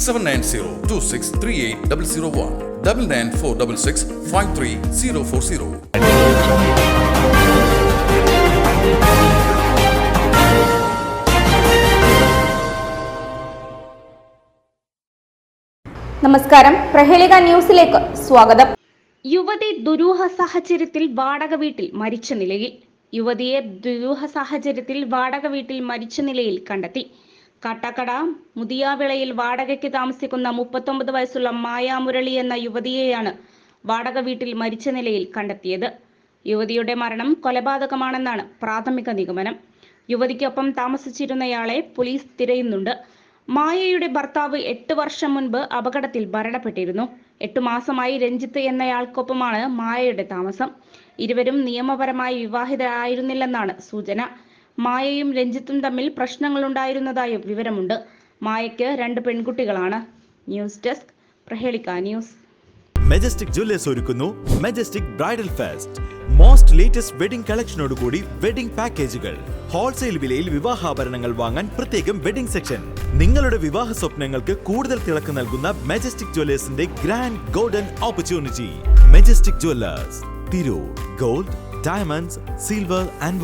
Seven nine zero two six three eight double zero one double nine four double six five three zero four zero നമസ്കാരം. പ്രഹേളിക ന്യൂസിലേക്ക് സ്വാഗതം. യുവതി ദുരൂഹ സാഹചര്യത്തിൽ വാടക വീട്ടിൽ മരിച്ച നിലയിൽ. യുവതിയെ ദുരൂഹ സാഹചര്യത്തിൽ വാടക വീട്ടിൽ മരിച്ച നിലയിൽ കണ്ടെത്തി. കാട്ടാക്കട മുതിയാവിളയിൽ വാടകയ്ക്ക് താമസിക്കുന്ന മുപ്പത്തൊമ്പത് വയസ്സുള്ള മായാമുരളി എന്ന യുവതിയെയാണ് വാടക വീട്ടിൽ മരിച്ച നിലയിൽ കണ്ടെത്തിയത്. യുവതിയുടെ മരണം കൊലപാതകമാണെന്നാണ് പ്രാഥമിക നിഗമനം. യുവതിക്കൊപ്പം താമസിച്ചിരുന്നയാളെ പോലീസ് തിരയുന്നുണ്ട്. മായയുടെ ഭർത്താവ് എട്ട് വർഷം മുൻപ് അപകടത്തിൽ മരണപ്പെട്ടിരുന്നു. എട്ടു മാസമായി രഞ്ജിത്ത് എന്നയാൾക്കൊപ്പമാണ് മായയുടെ താമസം. ഇരുവരും നിയമപരമായി വിവാഹിതരായിരുന്നില്ലെന്നാണ് സൂചന. മായയും രഞ്ജിത്തും തമ്മിൽ പ്രശ്നങ്ങളുണ്ടായിരുന്നതായും വിവരമുണ്ട്. മായയ്ക്ക് രണ്ട് പെൺകുട്ടികളാണ്. News desk Prahelika news. Majestic jewellers ഒരുക്കുന്നു. Majestic bridal fest most latest wedding കളക്ഷനോടുകൂടി wedding പാക്കേജുകൾ ഹോൾസെയിൽ വിലയിൽ വിവാഹാഭരണങ്ങൾ വാങ്ങാൻ പ്രത്യേകം വെഡിംഗ് സെക്ഷൻ നിങ്ങളുടെ വിവാഹ സ്വപ്നങ്ങൾക്ക് കൂടുതൽ തിളക്ക് നൽകുന്ന majestic ജുവല്ലേഴ്സിന്റെ grand golden opportunity majestic jewellers Tirur gold diamonds silver and